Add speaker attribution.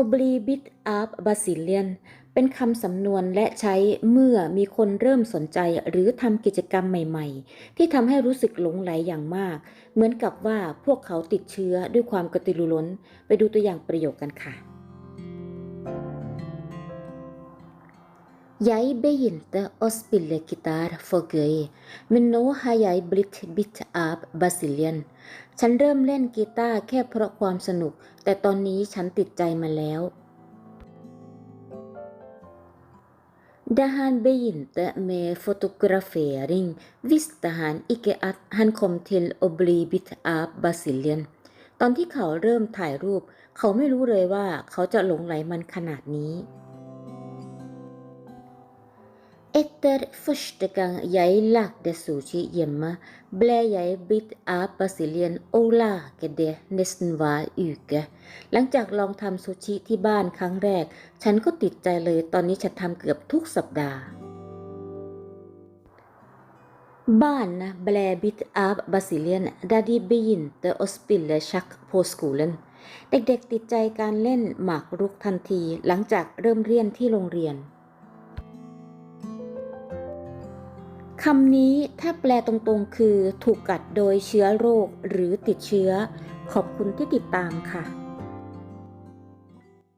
Speaker 1: oblibit ab Basilian เป็นคำสำนวนและใช้เมื่อมีคนเริ่มสนใจหรือทำกิจกรรมใหม่ๆ ที่ทำให้รู้สึกหลงไหลอย่างมาก เหมือนกับว่าพวกเขาติดเชื้อด้วยความกระตือรือร้น ไปดูตัวอย่างประโยคกันค่ะ Jeg begynte å spille gitar for gøy, men nå har jeg blitt bitt av basilien. ฉันเริ่มเล่นกีตาร์แค่เพราะความสนุก แต่ตอนนี้ฉันติดใจมาแล้ว Da han begynte med fotografering, visste han ikke at han kom til å bli bitt av basilien. ตอนที่เขาเริ่มถ่ายรูป เขาไม่รู้เลยว่าเขาจะหลงไหลมันขนาดนี้ Etter første gang jeg lagde sushi hjemme, ble jeg bitt av basilien og lage det nesten hver uke. หลังจากลองทำซูชิที่บ้านครั้งแรก ฉันก็ติดใจเลยตอนนี้ฉันทำเกือบทุกสัปดาห์ Barna ble bitt av basilien da de begynte å spille sjakk på skolen. เด็กๆติดใจการเล่นหมากรุกทันทีหลังจากเริ่มเรียนที่โรงเรียน คำนี้ถ้าแปลตรงๆ คือถูกกัดโดยเชื้อโรคหรือติดเชื้อ ขอบคุณที่ติดตามค่ะ